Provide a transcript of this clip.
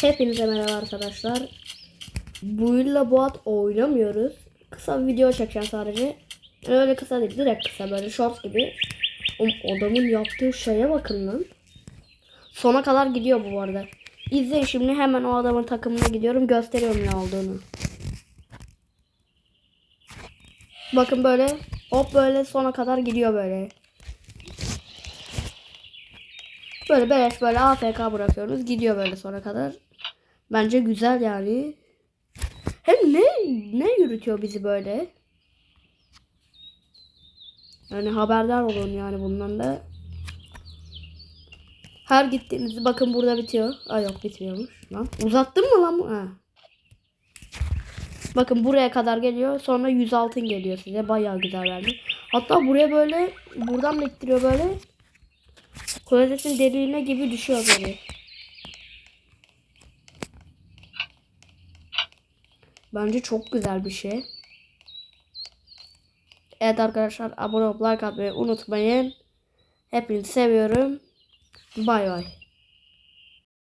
Hepinize merhaba arkadaşlar. Buyurla Boğat oynamıyoruz. Kısa bir video çekeceğim sadece. Öyle kısa değil direkt kısa böyle short gibi. O adamın yaptığı şeye bakın lan. Sona kadar gidiyor bu arada. İzleyin şimdi hemen o adamın takımına gidiyorum. Gösteriyorum ne olduğunu. Bakın böyle hop böyle sona kadar gidiyor böyle. Böyle beleş böyle AFK bırakıyoruz. Gidiyor böyle sona kadar. Bence güzel yani. Hem ne ne yürütüyor bizi böyle? Yani haberdar olun yani bundan da. Her gittiğimizde bakın burada bitiyor. Ay yok bitmiyormuş lan. Uzattın mı lan bu? Ha. Bakın buraya kadar geliyor. Sonra 100 altın geliyor size. Bayağı güzel verdi. Hatta buraya böyle buradan da böyle. Klozetin deliğine gibi düşüyor böyle. Bence çok güzel bir şey. Evet arkadaşlar abone olup like atmayı unutmayın. Hepinizi seviyorum. Bay bay.